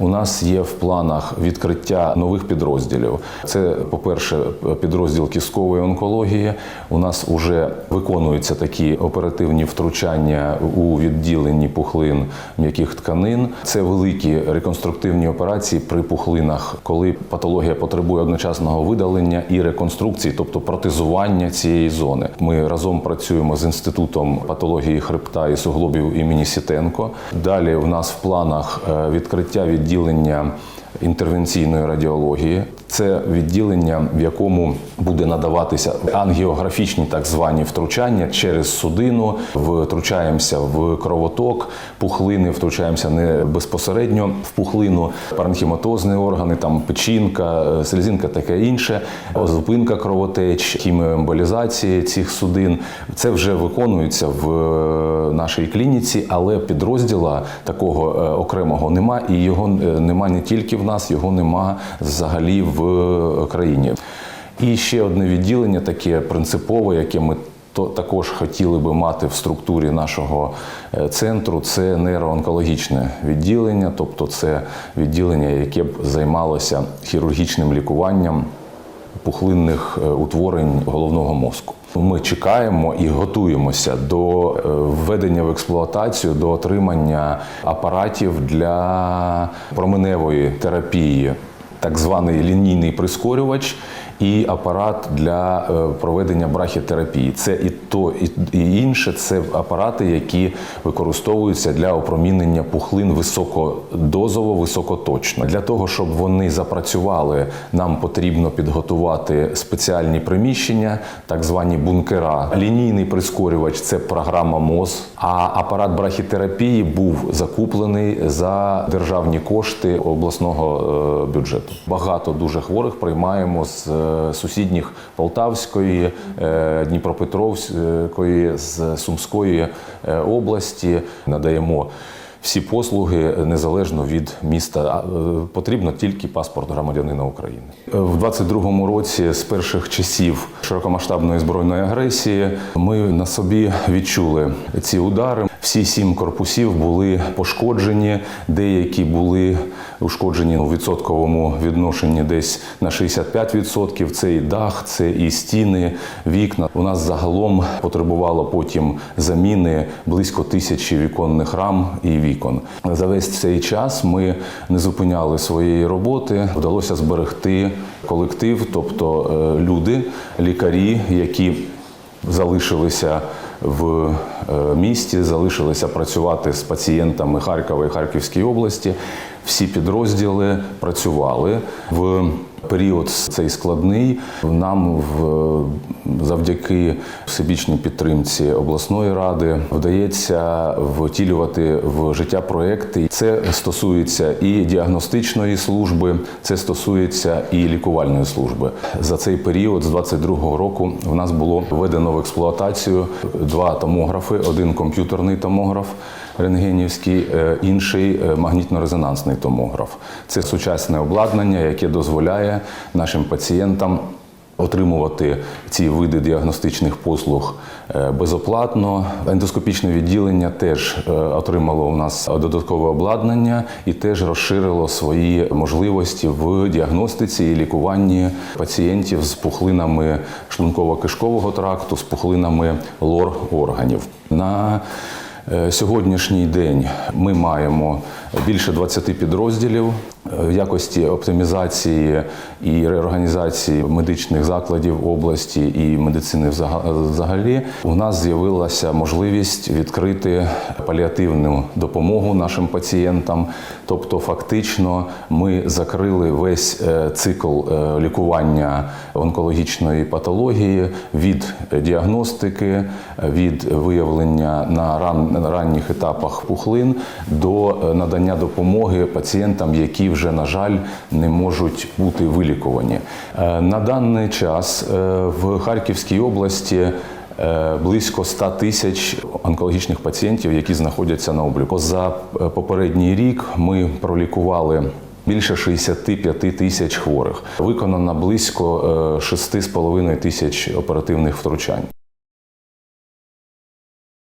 У нас є в планах відкриття нових підрозділів. Це, по-перше, підрозділ кісткової онкології. У нас вже виконуються такі оперативні втручання у відділенні пухлин м'яких тканин. Це великі реконструктивні операції при пухлинах, коли патологія потребує одночасного видалення і реконструкції, тобто протезування цієї зони. Ми разом працюємо з інститутом патології хребта і суглобів імені Сітенко. Далі у нас в планах е, відкриття відділення інтервенційної радіології. Це відділення, в якому буде надаватися ангіографічні так звані втручання через судину. Втручаємося в кровоток, пухлини, втручаємося не безпосередньо в пухлину, паранхіматозні органи, там печінка, е, таке інше, зупинка кровотеч, хіміоемболізації цих судин. Це вже виконується в е, нашій клініці, але підрозділа такого е, окремого нема, і його нема не тільки в нас, його нема взагалі в країні. І ще одне відділення, таке принципове, яке ми також хотіли би мати в структурі нашого е, центру, це нейроонкологічне відділення, тобто це відділення, яке б займалося хірургічним лікуванням пухлинних е, утворень головного мозку. Ми чекаємо і готуємося до е, введення в експлуатацію, до отримання апаратів для променевої терапії, так званий лінійний прискорювач. І апарат для е, проведення брахітерапії. Це і то, і, інше це апарати, які використовуються для опромінення пухлин високодозово, високоточно. Для того, щоб вони запрацювали, нам потрібно підготувати спеціальні приміщення, так звані бункера. Лінійний прискорювач це програма МОЗ. А апарат брахітерапії був закуплений за державні кошти обласного е, бюджету. Багато дуже хворих приймаємо з е, сусідніх Полтавської, е, Дніпропетровської, з Сумської е, області. Надаємо всі послуги незалежно від міста. Потрібно тільки паспорт громадянина України. В 22-му році, з перших часів широкомасштабної збройної агресії, ми на собі відчули ці удари. Всі сім корпусів були пошкоджені, деякі були ушкоджені у відсотковому відношенні десь на 65%. Це і дах, це і стіни, вікна. У нас загалом потребувало потім заміни близько тисячі віконних рам і вікон. За весь цей час ми не зупиняли своєї роботи. Вдалося зберегти колектив, тобто е, люди, лікарі, які залишилися в е, місті, залишилися працювати з пацієнтами Харкова і Харківської області. Всі підрозділи працювали в період цей складний. Нам в завдяки всебічній підтримці обласної ради вдається втілювати в життя проекти. Це стосується і діагностичної служби, це стосується і лікувальної служби. За цей період з 22-го року в нас було введено в експлуатацію два томографи: один комп'ютерний томограф рентгенівський, е, інший е, магнітно-резонансний томограф. Це сучасне обладнання, яке дозволяє нашим пацієнтам. Отримувати ці види діагностичних послуг е, безоплатно. Ендоскопічне відділення теж отримало у нас додаткове обладнання і теж розширило свої можливості в діагностиці і лікуванні пацієнтів з пухлинами шлунково-кишкового тракту, з пухлинами лор органів. На Сьогоднішній день ми маємо більше 20 підрозділів. Е, в якості оптимізації і реорганізації медичних закладів області і медицини взага- взагалі. У нас з'явилася можливість відкрити паліативну допомогу нашим пацієнтам. Тобто, фактично, ми закрили весь е, цикл е, лікування онкологічної патології від діагностики, від виявлення на ран- ранніх етапах пухлин до е, надання допомоги пацієнтам, які вже, на жаль, не можуть бути вилікувані. Е, На даний час е, в Харківській області е, близько 100 тисяч онкологічних пацієнтів, які знаходяться на обліку. За попередній рік ми пролікували. Більше 65 тисяч хворих виконано близько е, 6,5 тисяч оперативних втручань.